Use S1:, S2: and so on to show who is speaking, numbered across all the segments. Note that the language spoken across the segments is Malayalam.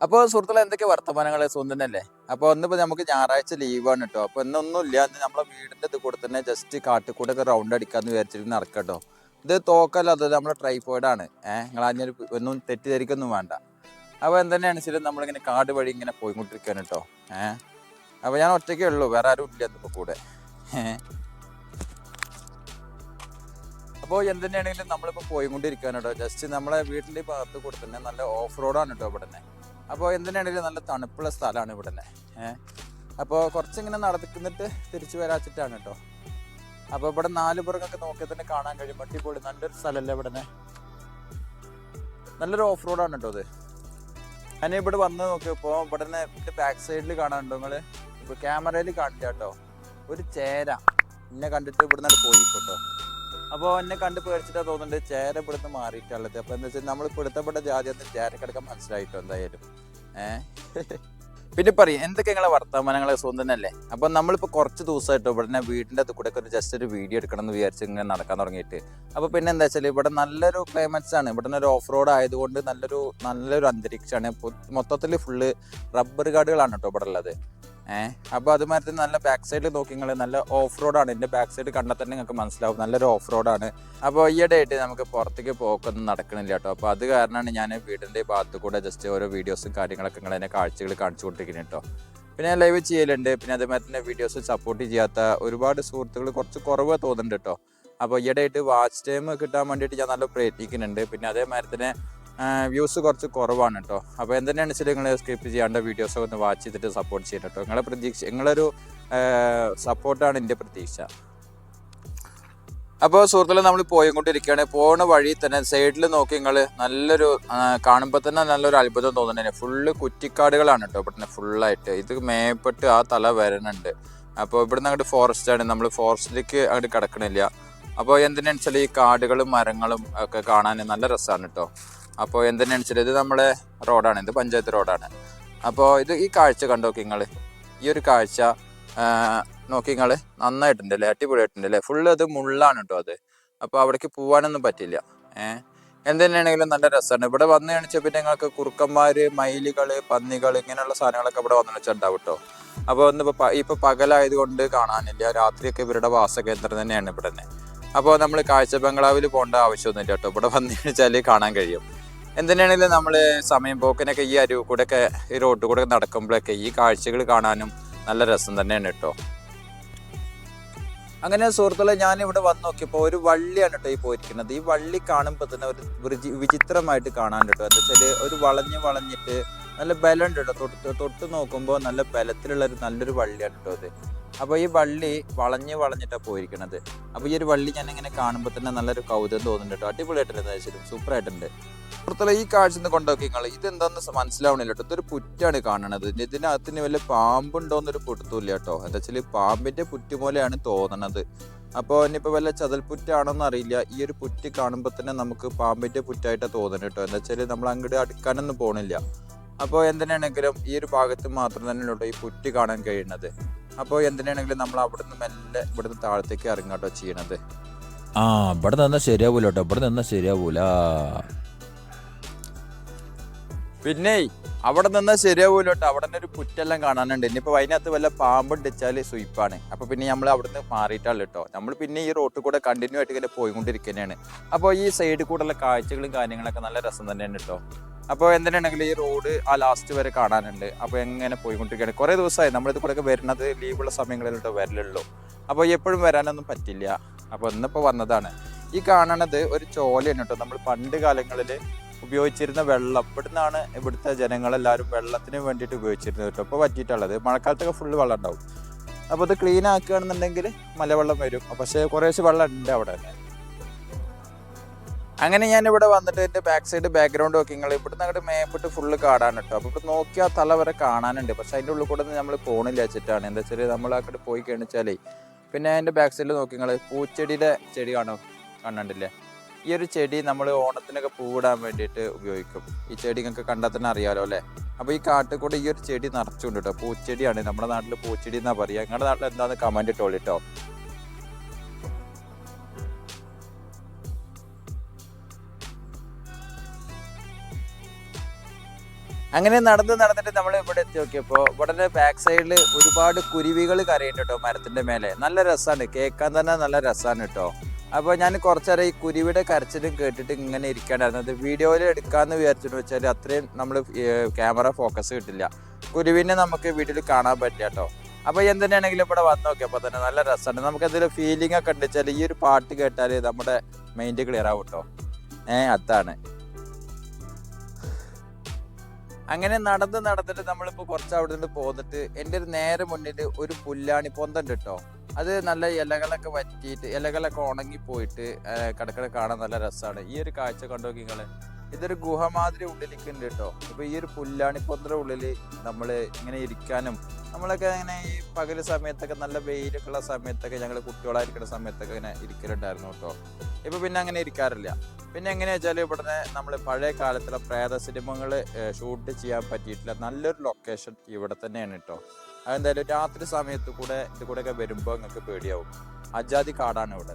S1: അപ്പോൾ സുഹൃത്തുക്കളെ എന്തൊക്കെ വർത്തമാനങ്ങളെ? സ്വന്തനല്ലേ അപ്പോൾ ഇന്നിപ്പോൾ നമുക്ക് ഞായറാഴ്ച ലീവാണ് കേട്ടോ അപ്പോൾ ഇന്നൊന്നുമില്ല. ഇന്ന് നമ്മളെ വീടിന്റെ ഇത് കൂടെ തന്നെ ജസ്റ്റ് കാട്ടിക്കൂടെ ഒക്കെ റൗണ്ട് അടിക്കാന്ന് വിചാരിച്ചിട്ട് നടക്കട്ടോ കേട്ടോ ഇത് തോക്കല്ല അത് നമ്മുടെ ട്രൈഫോയിഡാണ് ഏഹ് നിങ്ങൾ അതിനൊരു ഒന്നും തെറ്റിദ്ധരിക്കൊന്നും വേണ്ട. അപ്പോൾ എന്തെന്നെയാണ് ശരി നമ്മളിങ്ങനെ കാട് വഴി ഇങ്ങനെ പോയിക്കൊണ്ടിരിക്കുകയാണ് കേട്ടോ ഏഹ് അപ്പോൾ ഞാൻ ഒറ്റയ്ക്കേ ഉള്ളൂ. വേറെ ആരും ഇല്ല ഇപ്പോൾ കൂടെ. അപ്പോൾ എന്തിനാണെങ്കിലും നമ്മളിപ്പോൾ പോയിക്കൊണ്ടിരിക്കുകയാണ് കേട്ടോ ജസ്റ്റ് നമ്മളെ വീട്ടിന്റെ ഭാഗത്ത് കൂടെ തന്നെ നല്ല ഓഫ് റോഡാണ് കേട്ടോ ഇവിടെ തന്നെ അപ്പോൾ എന്തിനാണെങ്കിലും നല്ല തണുപ്പുള്ള സ്ഥലമാണ് ഇവിടെ തന്നെ ഏഹ് അപ്പോൾ കുറച്ചിങ്ങനെ നടന്നിട്ട് തിരിച്ചു വരാച്ചിട്ടാണ് കേട്ടോ അപ്പോൾ ഇവിടെ നാല് പുറകൊക്കെ നോക്കിയാൽ തന്നെ കാണാൻ കഴിയും. അടിപൊളി നല്ലൊരു സ്ഥലമല്ലേ ഇവിടെ നല്ലൊരു ഓഫ് റോഡാണ് കേട്ടോ അത് അങ്ങനെ ഇവിടെ വന്ന് നോക്കിയപ്പോൾ ഇവിടെ തന്നെ ഇതിന്റെ ബാക്ക് സൈഡിൽ കാണാനുണ്ടോ നിങ്ങൾ ഇപ്പോൾ ക്യാമറയിൽ കാണില്ല കേട്ടോ ഒരു ചേര. എന്നെ കണ്ടിട്ട് ഇവിടെ നിന്ന് പോയി കേട്ടോ അപ്പോൾ എന്നെ കണ്ട് പേടിച്ചിട്ടാ തോന്നുന്നുണ്ട് ചേര ഇവിടുന്ന് മാറിയിട്ടുള്ളത്. അപ്പോൾ എന്താ വെച്ചാൽ നമ്മൾ പിടുത്തപ്പെട്ട ജാതി അത് ചേര കിടക്കാൻ മനസ്സിലായിട്ടോ എന്തായാലും? ഏഹ് പിന്നെ പറയും എന്തൊക്കെ നിങ്ങളെ വർത്തമാനങ്ങളെ? സ്വന്തനല്ലേ അപ്പം നമ്മളിപ്പോൾ കുറച്ച് ദിവസമായിട്ടോ ഇവിടെ വീടിന്റെ അത് കൂടെ ഒരു ജസ്റ്റ് ഒരു വീഡിയോ എടുക്കണം എന്ന് വിചാരിച്ച് ഇങ്ങനെ നടക്കാൻ തുടങ്ങിയിട്ട്. അപ്പോൾ പിന്നെ എന്താ വെച്ചാൽ ഇവിടെ നല്ലൊരു ക്ലൈമറ്റ്സ് ആണ്. ഇവിടെ ഒരു ഓഫ് റോഡ് ആയതുകൊണ്ട് നല്ലൊരു നല്ലൊരു അന്തരീക്ഷമാണ്. മൊത്തത്തിൽ ഫുള്ള് റബ്ബർ കാടുകളാണ് കേട്ടോ ഇവിടെ ഉള്ളത് ഏഹ് അപ്പോൾ അതുമാതിരി തന്നെ നല്ല ബാക്ക് സൈഡിൽ നോക്കി നിങ്ങൾ നല്ല ഓഫ് റോഡാണ് എന്റെ ബാക്ക് സൈഡ് കണ്ടാൽ തന്നെ നിങ്ങൾക്ക് മനസ്സിലാവും. നല്ലൊരു ഓഫ് റോഡാണ് അപ്പോൾ ഈയിടെ ആയിട്ട് നമുക്ക് പുറത്തേക്ക് പോക്കൊന്നും നടക്കണില്ല കേട്ടോ. അപ്പോൾ അത് കാരണമാണ് ഞാൻ വീടിന്റെ ഭാഗത്ത് കൂടെ ജസ്റ്റ് ഓരോ വീഡിയോസും കാര്യങ്ങളൊക്കെ നിങ്ങൾ അതിനെ കാഴ്ചകൾ കാണിച്ചു കൊണ്ടിരിക്കുന്നത് കേട്ടോ. പിന്നെ ലൈവ് ചെയ്യലുണ്ട്. പിന്നെ അതേമാതിരി തന്നെ വീഡിയോസ് സപ്പോർട്ട് ചെയ്യാത്ത ഒരുപാട് സുഹൃത്തുക്കൾ കുറച്ച് കുറവ് തോന്നുന്നുണ്ട് കേട്ടോ. അപ്പോൾ ഈയിടെ ആയിട്ട് വാച്ച് ടൈം കിട്ടാൻ വേണ്ടിയിട്ട് ഞാൻ നല്ല പ്രയത്നിക്കുന്നുണ്ട്. പിന്നെ അതേമാതിരി തന്നെ വ്യൂസ് കുറച്ച് കുറവാണ് കേട്ടോ അപ്പോൾ എന്തിനാണ് വെച്ചാൽ നിങ്ങൾ സ്കിപ്പ് ചെയ്യാണ്ട് വീഡിയോസ് ഒന്ന് വാച്ച് ചെയ്തിട്ട് സപ്പോർട്ട് ചെയ്യണം കേട്ടോ നിങ്ങളെ പ്രതീക്ഷ നിങ്ങളൊരു സപ്പോർട്ടാണ് എന്റെ പ്രതീക്ഷ. അപ്പോൾ സുഹൃത്തുക്കളെ നമ്മൾ പോയിക്കൊണ്ടിരിക്കുകയാണ് പോണ വഴി തന്നെ സൈഡിൽ നോക്കി നിങ്ങൾ നല്ലൊരു കാണുമ്പോൾ തന്നെ നല്ലൊരു അത്ഭുതം തോന്നുന്നുണ്ട്. ഫുള്ള് കുറ്റിക്കാടുകളാണ് കേട്ടോ ഇവിടെ ഫുള്ളായിട്ട് ഇത് മേപ്പെട്ട് ആ തല വരണുണ്ട്. അപ്പോൾ ഇവിടുന്ന് അങ്ങോട്ട് ഫോറസ്റ്റ് ആണ്. നമ്മൾ ഫോറസ്റ്റിലേക്ക് അങ്ങോട്ട് കിടക്കണില്ല. അപ്പോൾ എന്തിനാണെന്ന് വെച്ചാൽ ഈ കാടുകളും മരങ്ങളും ഒക്കെ കാണാൻ നല്ല രസമാണ് കേട്ടോ അപ്പോൾ എന്തിനാണെന്ന് വെച്ചാൽ ഇത് നമ്മുടെ റോഡാണ് ഇത് പഞ്ചായത്ത് റോഡാണ്. അപ്പോൾ ഇത് ഈ കാഴ്ച കണ്ടു നിങ്ങൾ ഈ ഒരു കാഴ്ച നോക്കി നിങ്ങൾ നന്നായിട്ടുണ്ട് അല്ലേ അടിപൊളിയായിട്ടുണ്ട് അല്ലേ ഫുള്ള് അത് മുള്ളാണ് കേട്ടോ അത്. അപ്പോൾ അവിടേക്ക് പോകാനൊന്നും പറ്റില്ല. ഏഹ് എന്തിനാണെങ്കിലും നല്ല രസമാണ് ഇവിടെ വന്നു കാണിച്ചാൽ പിന്നെ നിങ്ങൾക്ക് കുറുക്കന്മാർ മയിലുകൾ പന്നികൾ ഇങ്ങനെയുള്ള സാധനങ്ങളൊക്കെ ഇവിടെ വന്നു വെച്ചാൽ ഉണ്ടാവും കേട്ടോ അപ്പോൾ ഇന്നിപ്പോൾ ഇപ്പോൾ പകലായതുകൊണ്ട് കാണാനില്ല. രാത്രിയൊക്കെ ഇവരുടെ വാസകേന്ദ്രം തന്നെയാണ് ഇവിടെ തന്നെ അപ്പോൾ നമ്മൾ കാഴ്ച ബംഗ്ലാവിൽ പോകേണ്ട ആവശ്യമൊന്നുമില്ല കേട്ടോ ഇവിടെ വന്നു കഴിച്ചാൽ കാണാൻ കഴിയും. എന്തിനാണെങ്കിലും നമ്മൾ സമയം പോക്കിനൊക്കെ ഈ അരുവ് കൂടെ ഒക്കെ ഈ റോഡ് കൂടെ നടക്കുമ്പോഴൊക്കെ ഈ കാഴ്ചകൾ കാണാനും നല്ല രസം തന്നെയാണ് കേട്ടോ അങ്ങനെ സുഹൃത്തുക്കളെ ഞാൻ ഇവിടെ വന്ന് നോക്കിയപ്പോൾ ഒരു വള്ളിയാണ് കേട്ടോ ഈ പോയിരിക്കുന്നത്. ഈ വള്ളി കാണുമ്പോൾ തന്നെ ഒരു വിചിത്രമായിട്ട് കാണാൻ കേട്ടോ എന്താ വെച്ചാൽ ഒരു വളഞ്ഞ് വളഞ്ഞിട്ട് നല്ല ബലമുണ്ട് കേട്ടോ തൊട്ട് തൊട്ട് നോക്കുമ്പോൾ നല്ല ബലത്തിലുള്ള ഒരു നല്ലൊരു വള്ളിയാണ് കേട്ടോ അത് അപ്പോൾ ഈ വള്ളി വളഞ്ഞ് വളഞ്ഞിട്ടാണ് പോയിരിക്കുന്നത് അപ്പോൾ ഈ ഒരു വള്ളി ഞാൻ ഇങ്ങനെ കാണുമ്പോൾ തന്നെ നല്ലൊരു കൗതുകം തോന്നുന്നുണ്ട് കേട്ടോ. അടിപൊളിയായിട്ടുണ്ട് വെച്ചാലും. സൂപ്പറായിട്ടുണ്ട്. പുറത്തുള്ള ഈ കാഴ്ച ഒന്ന് കൊണ്ടുപോക്കി നിങ്ങൾ ഇതെന്താന്ന് മനസ്സിലാവണില്ല കേട്ടോ. ഇതൊരു പുറ്റാണ് കാണണത്. ഇതിനകത്തിന് വല്ല പാമ്പുണ്ടോന്നൊരു പൊടുത്തൂല്ല കേട്ടോ. എന്താ വെച്ചാൽ പാമ്പിന്റെ പുറ്റ് പോലെയാണ് തോന്നണത്. അപ്പോൾ ഇനിയിപ്പോൾ വല്ല ചതൽപുറ്റാണോന്ന് അറിയില്ല. ഈ ഒരു പുറ്റ് കാണുമ്പോൾ തന്നെ നമുക്ക് പാമ്പിന്റെ പുറ്റായിട്ടാണ് തോന്നുന്നത് കേട്ടോ. എന്താ വെച്ചാൽ നമ്മൾ അങ്ങോട്ട് അടുക്കാനൊന്നും പോണില്ല. അപ്പോൾ എന്തിനാണെങ്കിലും ഈ ഒരു ഭാഗത്ത് മാത്രം തന്നെയുള്ളൂ ഈ പുറ്റ് കാണാൻ കഴിയുന്നത്. അപ്പോൾ എന്തിനാണെങ്കിലും നമ്മൾ അവിടുന്ന് മെല്ലെ ഇവിടുന്ന് താഴത്തേക്ക് ഇറങ്ങാട്ടോ ചെയ്യണത്?
S2: ആ ഇവിടെ നിന്നാ ശരിയാവൂല കേട്ടോ ഇവിടെ നിന്നാ ശരിയാവൂല.
S1: പിന്നെ അവിടെ നിന്നാൽ ശരിയാവൂല കേട്ടോ അവിടെ നിന്ന് ഒരു പുറ്റെല്ലാം കാണാനുണ്ട്. ഇനിയിപ്പോൾ അതിനകത്ത് വല്ല പാമ്പുണ്ടിച്ചാൽ സ്വീപ്പാണ്. അപ്പോൾ പിന്നെ നമ്മൾ അവിടുന്ന് മാറിയിട്ടാണ് കേട്ടോ നമ്മൾ പിന്നെ ഈ റോട്ടിൽ കൂടെ കണ്ടിന്യൂ ആയിട്ട് ഇങ്ങനെ പോയിക്കൊണ്ടിരിക്കുന്നതാണ് അപ്പോൾ ഈ സൈഡിൽ കൂടെയുള്ള കാഴ്ചകളും കാര്യങ്ങളൊക്കെ നല്ല രസം തന്നെയാണ് കേട്ടോ. അപ്പോൾ എന്തിനാണെങ്കിലും ഈ റോഡ് ആ ലാസ്റ്റ് വരെ കാണാനുണ്ട്? അപ്പോൾ എങ്ങനെ പോയിക്കൊണ്ടിരിക്കുകയാണ്? കുറേ ദിവസമായി നമ്മളിത് കൂടെ ഒക്കെ വരുന്നത് ലീവുള്ള സമയങ്ങളിലോട്ട് വരലുള്ളൂ. അപ്പോൾ എപ്പോഴും വരാനൊന്നും പറ്റില്ല. അപ്പോൾ ഇന്നിപ്പോൾ വന്നതാണ്. ഈ കാണണത് ഒരു ചോലയാണ് കേട്ടോ. നമ്മൾ പണ്ട് കാലങ്ങളിൽ ഉപയോഗിച്ചിരുന്ന വെള്ളം. ഇവിടുന്നാണ് ഇവിടുത്തെ ജനങ്ങളെല്ലാവരും വെള്ളത്തിന് വേണ്ടിയിട്ട് ഉപയോഗിച്ചിരുന്നത് കേട്ടോ. ഇപ്പോൾ പറ്റിയിട്ടുള്ളത്. മഴക്കാലത്തൊക്കെ ഫുള്ള് വെള്ളം ഉണ്ടാവും. അപ്പോൾ ഇത് ക്ലീൻ ആക്കുകയാണെന്നുണ്ടെങ്കിൽ മലവെള്ളം വരും. പക്ഷേ കുറേശ്ശെ വെള്ളം ഉണ്ട് അവിടെ തന്നെ. അങ്ങനെ ഞാൻ ഇവിടെ വന്നിട്ട് എന്റെ ബാക്ക് സൈഡ് ബാക്ക്ഗ്രൗണ്ട് നോക്കി നിങ്ങൾ ഇവിടുന്ന് അങ്ങോട്ട് മേപ്പിട്ട് ഫുള്ള് കാടാണ് കേട്ടോ അപ്പോൾ ഇവിടെ നോക്കിയാൽ തല വരെ കാണാനുണ്ട്. പക്ഷേ അതിന്റെ ഉള്ളിൽ കൂടെ നമ്മൾ പോണില്ല വെച്ചിട്ടാണ്. എന്താ വെച്ചാൽ നമ്മൾ അങ്ങോട്ട് പോയി കഴിഞ്ഞാലേ പിന്നെ എന്റെ ബാക്ക് സൈഡിൽ നോക്കി നിങ്ങൾ പൂച്ചെടിയുടെ ചെടി കാണോ? കാണണ്ടില്ലേ ഈ ഒരു ചെടി നമ്മൾ ഓണത്തിനൊക്കെ പൂവിടാൻ വേണ്ടിയിട്ട് ഉപയോഗിക്കും. ഈ ചെടി നിങ്ങൾക്ക് കണ്ടാൽ തന്നെ അറിയാമല്ലോ അല്ലേ? അപ്പോൾ ഈ കാട്ടിൽ കൂടെ ഈ ഒരു ചെടി നിറച്ചുകൊണ്ട് കേട്ടോ പൂച്ചെടിയാണ്. നമ്മുടെ നാട്ടിൽ പൂച്ചെടി എന്നാ പറയുക നിങ്ങളുടെ നാട്ടിൽ എന്താണെന്ന് കമന്റ് ഇട്ടോളിട്ടോ അങ്ങനെ നടന്ന് നടന്നിട്ട് നമ്മൾ ഇവിടെ എത്തി നോക്കിയപ്പോൾ ഇവിടെ ബാക്ക് സൈഡിൽ ഒരുപാട് കുരുവികൾ കരയുണ്ട് കേട്ടോ മരത്തിന്റെ മേലെ. നല്ല രസമാണ് കേൾക്കാൻ തന്നെ നല്ല രസമാണ് കേട്ടോ അപ്പോൾ ഞാൻ കുറച്ചേരം ഈ കുരുവിയുടെ കരച്ചിലും കേട്ടിട്ട് ഇങ്ങനെ ഇരിക്കാണ്ടായിരുന്നത് വീഡിയോയിൽ എടുക്കാമെന്ന് വിചാരിച്ചിട്ട് വെച്ചാൽ അത്രയും നമ്മൾ ക്യാമറ ഫോക്കസ് കിട്ടില്ല. കുരുവിനെ നമുക്ക് വീട്ടിൽ കാണാൻ പറ്റില്ല കേട്ടോ അപ്പോൾ എന്തിനാണെങ്കിലും ഇവിടെ വന്ന് നോക്കിയപ്പോൾ തന്നെ നല്ല രസമാണ് നമുക്ക് എന്തെങ്കിലും ഫീലിംഗ് ഒക്കെ ഉണ്ട് വെച്ചാൽ ഈ ഒരു പാട്ട് കേട്ടാൽ നമ്മുടെ മൈൻഡ് ക്ലിയർ ആവും കേട്ടോ ഏഹ് അതാണ്. അങ്ങനെ നടന്ന് നടന്നിട്ട് നമ്മളിപ്പോ കുറച്ച് അവിടെ നിന്ന് പോന്നിട്ട് എന്റെ ഒരു നേരെ മുന്നിൽ ഒരു പുല്ലാണി പൊന്തണ്ട് കേട്ടോ. അത് നല്ല ഇലകളൊക്കെ വറ്റിയിട്ട് ഇലകളൊക്കെ ഉണങ്ങി പോയിട്ട് കിടക്കണ കാണാൻ നല്ല രസമാണ് ഈ ഒരു കാഴ്ച കണ്ടു നോക്കി നിങ്ങൾ ഇതൊരു ഗുഹ മാതിരി ഉള്ളിലേക്കുണ്ട് കേട്ടോ. ഇപ്പൊ ഈ ഒരു പുല്ലാണി പൊന്തയുടെ ഉള്ളിൽ നമ്മൾ ഇങ്ങനെ ഇരിക്കാനും നമ്മളൊക്കെ ഇങ്ങനെ ഈ പകൽ സമയത്തൊക്കെ നല്ല വെയിലൊക്കെ ഉള്ള സമയത്തൊക്കെ ഞങ്ങൾ കുട്ടികളായിരിക്കുന്ന സമയത്തൊക്കെ ഇങ്ങനെ ഇരിക്കലുണ്ടായിരുന്നു കേട്ടോ. ഇപ്പൊ പിന്നെ അങ്ങനെ ഇരിക്കാറില്ല. പിന്നെ എങ്ങനെയാ വെച്ചാൽ ഇവിടുന്ന് നമ്മൾ പഴയ കാലത്തുള്ള പ്രേത സിനിമകൾ ഷൂട്ട് ചെയ്യാൻ പറ്റിയിട്ടില്ല. നല്ലൊരു ലൊക്കേഷൻ ഇവിടെ തന്നെയാണ് കേട്ടോ. അതെന്തായാലും രാത്രി സമയത്ത് കൂടെ ഇത് കൂടെയൊക്കെ വരുമ്പോൾ നിങ്ങൾക്ക് പേടിയാവും. അജാതി കാടാണ് ഇവിടെ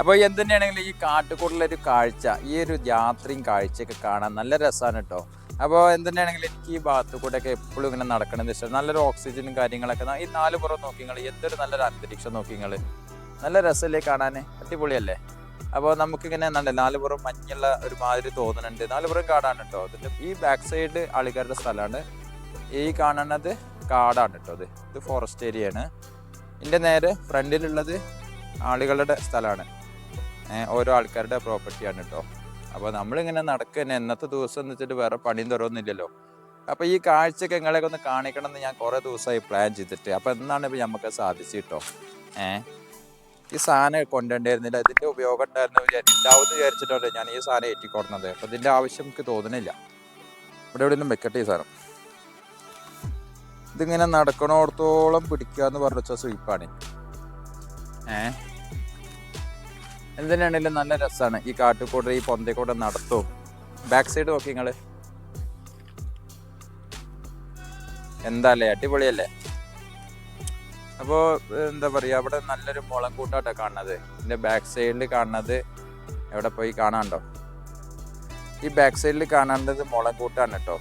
S1: അപ്പോൾ എന്തുതന്നെയാണെങ്കിലും ഈ കാട്ടുകൂടലൊരു കാഴ്ച ഈ ഒരു യാത്രയും കാഴ്ചയൊക്കെ കാണാൻ നല്ല രസമാണ് കേട്ടോ അപ്പോൾ എന്തുതന്നെയാണെങ്കിലും എനിക്ക് ഈ ഭാഗത്ത് കൂടെ ഒക്കെ എപ്പോഴും ഇങ്ങനെ നടക്കണമെന്ന് ഇഷ്ടം. നല്ലൊരു ഓക്സിജനും കാര്യങ്ങളൊക്കെ ഈ നാല് പുറം നോക്കി നിങ്ങൾ എന്തൊരു നല്ലൊരു അന്തരീക്ഷം നോക്കി നിങ്ങൾ നല്ല രസമല്ലേ കാണാൻ അടിപൊളിയല്ലേ? അപ്പോൾ നമുക്കിങ്ങനെ നല്ല നാലുപുറം മഞ്ഞുള്ള ഒരു മാതിരി തോന്നുന്നുണ്ട് നാല് പുറം കാടാണ് കേട്ടോ അതിന്റെ ഈ ബാക്ക് സൈഡ് ആൾക്കാരുടെ സ്ഥലമാണ്. ഈ കാണുന്നത് കാടാണ് കേട്ടോ അത്. ഇത് ഫോറസ്റ്റ് ഏരിയയാണ് ഇതിന്റെ നേരെ ഫ്രണ്ടിലുള്ളത് ആളുകളുടെ സ്ഥലമാണ്. ഓരോ ആൾക്കാരുടെ പ്രോപ്പർട്ടിയാണ് കേട്ടോ അപ്പോൾ നമ്മളിങ്ങനെ നടക്കുക എന്നത്തെ ദിവസം എന്ന് വെച്ചിട്ട് വേറെ പണിയും തുറന്നില്ലല്ലോ അപ്പോൾ ഈ കാഴ്ചയൊക്കെ നിങ്ങളെയൊക്കെ ഒന്ന് കാണിക്കണം എന്ന് ഞാൻ കുറേ ദിവസമായി പ്ലാൻ ചെയ്തിട്ട്. അപ്പോൾ എന്നാണ് ഇപ്പോൾ നമുക്ക് സാധിച്ചു കേട്ടോ ഏഹ് ഈ സാധനം കൊണ്ടുണ്ടായിരുന്നില്ല ഇതിന്റെ ഉപയോഗം ഉണ്ടായിരുന്നു വിചാരിച്ചു എന്ന് വിചാരിച്ചിട്ടുണ്ട് ഞാൻ ഈ സാധനം ഏറ്റിക്കൊടുന്നത്. അപ്പോൾ ഇതിന്റെ ആവശ്യം എനിക്ക് തോന്നുന്നില്ല. ഇവിടെ എവിടെയെങ്കിലും വെക്കട്ടെ ഈ സാധനം. ഇതിങ്ങനെ നടക്കണോടത്തോളം പിടിക്കുക എന്ന് പറഞ്ഞ സ്വീപ്പാണ് ഏ? എന്തിനാണെങ്കിലും നല്ല രസമാണ് ഈ കാട്ടുകൂടെ ഈ പൊന്തക്കൂടെ നടത്തും ബാക്ക് സൈഡ് നോക്കി നിങ്ങൾ എന്താല്ലേ? അടിപൊളിയല്ലേ? അപ്പോൾ എന്താ പറയുക അവിടെ നല്ലൊരു മുളം കൂട്ടാട്ടോ കാണുന്നത്. ഇതിന്റെ ബാക്ക് സൈഡിൽ കാണുന്നത് എവിടെ പോയി കാണാണ്ടോ ഈ ബാക്ക് സൈഡിൽ കാണേണ്ടത് മുളം കൂട്ടാണ് കേട്ടോ.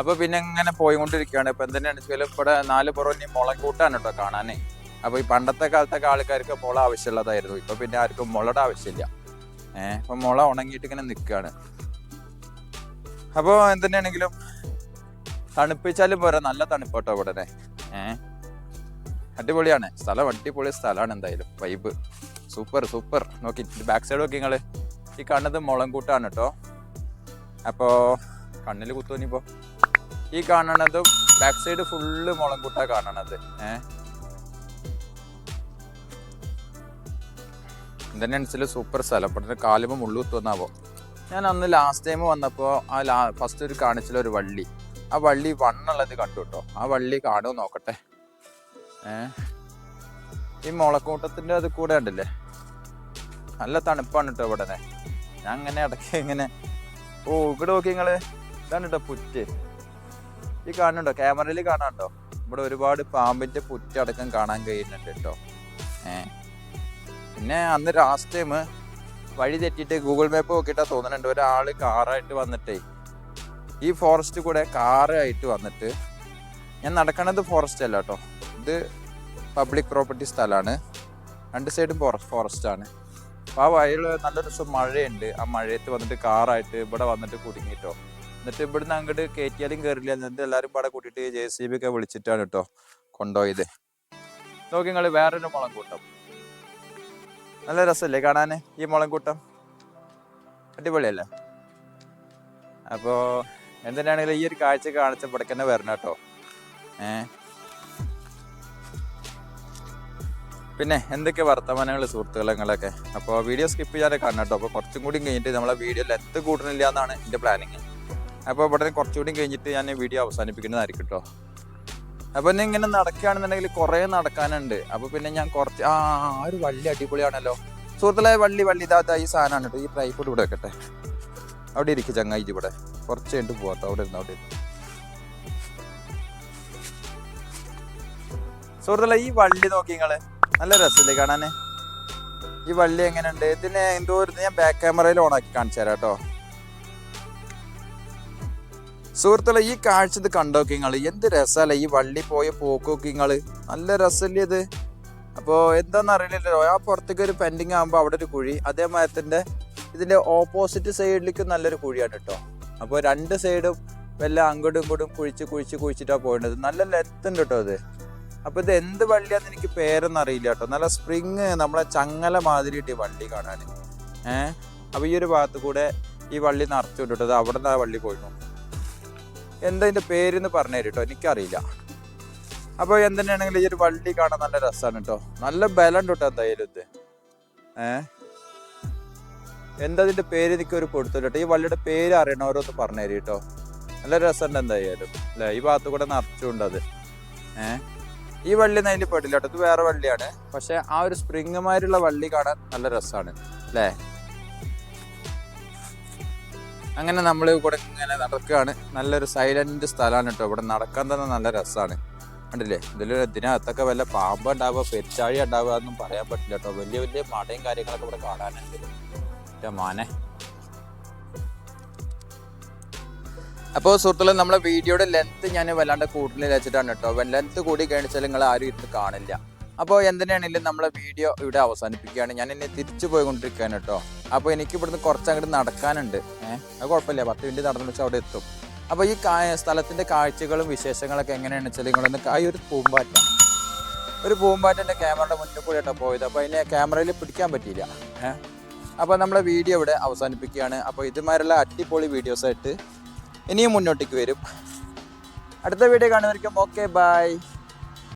S1: അപ്പോൾ പിന്നെ ഇങ്ങനെ പോയിക്കൊണ്ടിരിക്കുകയാണ്. ഇപ്പം എന്തിനാണ് വെച്ചാൽ ഇവിടെ നാല് പുറം ഇനി മുളം കൂട്ടാണ് കേട്ടോ കാണാനേ. അപ്പോൾ ഈ പണ്ടത്തെ കാലത്തൊക്കെ ആൾക്കാർക്ക് മുള ആവശ്യമുള്ളതായിരുന്നു. ഇപ്പോൾ പിന്നെ ആർക്കും മുളയുടെ ആവശ്യമില്ല. ഏഹ് അപ്പം മുള ഉണങ്ങിയിട്ട് ഇങ്ങനെ നിൽക്കുകയാണ് അപ്പോൾ എന്തിനാണെങ്കിലും തണുപ്പിച്ചാലും പോരാ നല്ല തണുപ്പോട്ടോ ഇവിടെ ഏഹ് അടിപൊളിയാണ്. സ്ഥലം അടിപൊളി സ്ഥലമാണ് എന്തായാലും. വൈബ് സൂപ്പർ സൂപ്പർ നോക്കി ബാക്ക് സൈഡ് നോക്കി നിങ്ങൾ. ഈ കാണുന്നത് മുളംകൂട്ടാണ് കേട്ടോ. അപ്പോൾ കണ്ണിൽ കുത്തോനിപ്പോ ഈ കാണണത് ബാക്ക് സൈഡ് ഫുള്ള് മുളംകൂട്ടാ കാണണത്. ഏഹ് മനസ്സിൽ സൂപ്പർ സ്ഥലം. പെട്ടെന്ന് കാലുമ്പോൾ മുള്ളു കുത്തുവന്നാവോ ഞാൻ അന്ന് ലാസ്റ്റ് ടൈം വന്നപ്പോൾ ആ ലാ ഫസ്റ്റ് ഒരു കാണിച്ചില്ല ഒരു വള്ളി. ആ വള്ളി വണ്ണുള്ളത് കണ്ടു കേട്ടോ ആ വള്ളി കാണുമോ നോക്കട്ടെ. ഏ? ഈ മുളക്കൂട്ടത്തിന്റെ അത് കൂടെ ഉണ്ടല്ലേ നല്ല തണുപ്പാണ് കേട്ടോ ഇവിടെ ഞാൻ അങ്ങനെ ഇടയ്ക്ക് ഇങ്ങനെ ഓ ഇവിടെ നോക്കി നിങ്ങൾ ഇതാണ് കേട്ടോ പുറ്റ്. ഈ കാണുന്നുണ്ടോ? ക്യാമറയിൽ കാണാണ്ടോ ഇവിടെ ഒരുപാട് പാമ്പിന്റെ പുറ്റടക്കം കാണാൻ കഴിയുന്നുണ്ട് കേട്ടോ ഏ? പിന്നെ അന്ന് ലാസ്റ്റ് ടൈം വഴി തെറ്റിയിട്ട് ഗൂഗിൾ മാപ്പ് നോക്കിയിട്ടാ തോന്നുന്നുണ്ട്. ഒരാൾ കാറായിട്ട് വന്നിട്ടേ. ഈ ഫോറസ്റ്റ് കൂടെ കാറായിട്ട് വന്നിട്ട് ഞാൻ നടക്കണത് ഫോറസ്റ്റ് അല്ല കേട്ടോ ഇത് പബ്ലിക് പ്രോപ്പർട്ടി സ്ഥലമാണ് രണ്ട് സൈഡും ഫോറസ്റ്റ് ആണ്. അപ്പോൾ ആ വയൽ നല്ല ദിവസം മഴയുണ്ട്. ആ മഴയത്ത് വന്നിട്ട് കാറായിട്ട് ഇവിടെ വന്നിട്ട് കുടുങ്ങിട്ടോ എന്നിട്ട് ഇവിടുന്ന് അങ്ങോട്ട് കയറ്റിയാലും കയറില്ല എന്നിട്ട് എല്ലാവരും ഇവിടെ കൂട്ടിയിട്ട് ജെ സി ബി ഒക്കെ വിളിച്ചിട്ടാണ് കേട്ടോ കൊണ്ടുപോയത്. നോക്കി നിങ്ങൾ വേറൊരു മുളംകൂട്ടം നല്ല രസമല്ലേ കാണാൻ ഈ മുളംകൂട്ടം അടിപൊളിയല്ലേ? അപ്പോൾ എന്തിനാണെങ്കിലും ഈ ഒരു കാഴ്ച കാണിച്ച ഇവിടേക്ക് വരണം കേട്ടോ. ഏ? പിന്നെ എന്തൊക്കെ വർത്തമാനങ്ങൾ സുഹൃത്തുക്കളങ്ങളൊക്കെ അപ്പോൾ വീഡിയോ സ്കിപ്പ് ചെയ്യാതെ കാണണം കേട്ടോ. അപ്പോൾ കുറച്ചും കൂടി കഴിഞ്ഞിട്ട് നമ്മളെ വീഡിയോ ലെത്ത് കൂട്ടണില്ല എന്നാണ് എന്റെ പ്ലാനിങ് അപ്പോൾ ഇവിടെ കുറച്ചുകൂടി കഴിഞ്ഞിട്ട് ഞാൻ വീഡിയോ അവസാനിപ്പിക്കുന്നതായിരിക്കും കേട്ടോ. അപ്പോൾ നീ ഇങ്ങനെ നടക്കുകയാണെന്നുണ്ടെങ്കിൽ കുറെ നടക്കാനുണ്ട്. അപ്പൊ പിന്നെ ഞാൻ കുറച്ച് ആ ഒരു വള്ളി അടിപൊളിയാണല്ലോ. സുഹൃത്തുക്കളെ വള്ളി വള്ളി ഇതാ ഈ സാധനമാണ് കേട്ടോ. ഈ ട്രൈപ്പോട് ഇവിടെ വെക്കട്ടെ. അവിടെ ഇരിക്കും ചങ്ങായി ഇവിടെ. കുറച്ച് കഴിഞ്ഞിട്ട് പോകാത്ത അവിടെ ഇരുന്ന് അവിടെ സുഹൃത്തുക്കളെ ഈ വള്ളി നോക്കി നിങ്ങൾ. നല്ല രസമില്ലേ കാണാന്? ഈ വള്ളി എങ്ങനെയുണ്ട്? ഇതിന് എന്തോ ഞാൻ ബാക്ക് ക്യാമറയിൽ ഓണാക്കി കാണിച്ചു തരാം കേട്ടോ. സുഹൃത്തുക്കളെ ഈ കാഴ്ച ഇത് കണ്ടോക്കി നിങ്ങൾ എന്ത് രസമല്ലേ ഈ വള്ളി പോയ പോക്കൊക്കെ നിങ്ങൾ നല്ല രസമല്ലേ ഇത്. അപ്പോൾ എന്താണെന്ന് അറിയില്ലല്ലോ. ആ പുറത്തേക്ക് ഒരു പെൻഡിങ് ആകുമ്പോൾ അവിടെ ഒരു കുഴി. അതേ മരത്തിന്റെ ഇതിന്റെ ഓപ്പോസിറ്റ് സൈഡിലേക്ക് നല്ലൊരു കുഴിയാണ് കേട്ടോ അപ്പോൾ രണ്ട് സൈഡും വല്ല അങ്ങോട്ടും ഇങ്ങോട്ടും കുഴിച്ച് കുഴിച്ച് കുഴിച്ചിട്ടാണ് പോകേണ്ടത്. നല്ല ലെത്ത് ഉണ്ട് കേട്ടോ ഇത്. അപ്പോൾ ഇത് എന്ത് വള്ളിയാന്ന് എനിക്ക് പേരൊന്നും അറിയില്ല കേട്ടോ നല്ല സ്പ്രിങ് നമ്മളെ ചങ്ങല മാതിരി ഈ വള്ളി കാണാൻ ഏഹ് അപ്പോൾ ഈ ഒരു ഭാഗത്ത് കൂടെ ഈ വള്ളി നിറച്ചു വിട്ടിട്ട് അത് അവിടെ നിന്ന് ആ വള്ളി പോയിരുന്നു എന്താ ഇതിന്റെ പേരെന്ന് പറഞ്ഞു തരും കേട്ടോ എനിക്കറിയില്ല. അപ്പോൾ എന്തിനാണെങ്കിലും ഈ ഒരു വള്ളി കാണാൻ നല്ല രസമാണ് കേട്ടോ നല്ല ബലം കേട്ടോ എന്തായാലും ഇത്. ഏ? എന്താ ഇതിന്റെ പേര് എനിക്ക് ഒരു കൊടുത്തില്ല കേട്ടോ ഈ വള്ളിയുടെ പേര് അറിയണവരൊന്ന് പറഞ്ഞു തരും കേട്ടോ നല്ല രസമുണ്ട് എന്തായാലും അല്ലേ? ഈ ഭാഗത്ത് കൂടെ നിറച്ചുകൊണ്ട് അത്. ഏ? ഈ വള്ളി അതിൽ പെടില്ല കേട്ടോ ഇത് വേറെ വള്ളിയാണ്. പക്ഷേ ആ ഒരു സ്പ്രിങ്ങുമാരുള്ള വള്ളി കാണാൻ നല്ല രസമാണ് അല്ലേ? അങ്ങനെ നമ്മൾ ഇവിടെ ഇങ്ങനെ നടക്കുകയാണ് നല്ലൊരു സൈലന്റ് സ്ഥലമാണ് കേട്ടോ. ഇവിടെ നടക്കാൻ തന്നെ നല്ല രസമാണ് കണ്ടില്ലേ? ഇതിലൊരു ഇതിനകത്തൊക്കെ വല്ല പാമ്പ് ഉണ്ടാവുക പെരിച്ചാഴി ഉണ്ടാവുക എന്നും പറയാൻ പറ്റില്ല കേട്ടോ. വലിയ വലിയ മടയും കാര്യങ്ങളൊക്കെ ഇവിടെ കാണാനുണ്ട്. മാനെ. അപ്പോൾ സുഹൃത്തുക്കളെ നമ്മളെ വീഡിയോയുടെ ലെങ്ത് ഞാൻ വല്ലാണ്ട് കൂട്ടിൽ വെച്ചിട്ടാണ് കേട്ടോ. ലെങ്ത് കൂടി കാണിച്ചാൽ നിങ്ങൾ ആരും ഇരുന്ന് കാണില്ല. അപ്പോൾ എന്തിനാണെങ്കിലും നമ്മളെ വീഡിയോ ഇവിടെ അവസാനിപ്പിക്കുകയാണ്. ഞാൻ എന്നെ തിരിച്ചു പോയിക്കൊണ്ടിരിക്കുകയാണ് കേട്ടോ. അപ്പോൾ എനിക്ക് ഇവിടുന്ന് കുറച്ച് അങ്ങോട്ട് നടക്കാനുണ്ട്. ഏഹ് അത് കുഴപ്പമില്ല. പത്ത് മിനിറ്റ് നടന്നു വെച്ചാൽ അവിടെ എത്തും. അപ്പോൾ ഈ സ്ഥലത്തിന്റെ കാഴ്ചകളും വിശേഷങ്ങളൊക്കെ എങ്ങനെയാണെന്ന് വെച്ചാൽ നിങ്ങളൊന്ന് ഈ ഒരു പൂമ്പാറ്റ ഒരു പൂമ്പാറ്റന്റെ ക്യാമറയുടെ മുന്നിൽ കൂടി കേട്ടോ പോയത്. അപ്പോൾ അതിനെ ക്യാമറയിൽ പിടിക്കാൻ പറ്റിയില്ല. ഏഹ് അപ്പോൾ നമ്മളെ വീഡിയോ ഇവിടെ അവസാനിപ്പിക്കുകയാണ്. അപ്പോൾ ഇതുമാരുള്ള അടിപൊളി വീഡിയോസായിട്ട് ഇനിയും മുന്നോട്ടേക്ക് വരും. അടുത്ത വീഡിയോ കാണുന്നവർക്കും ഓക്കെ ബൈ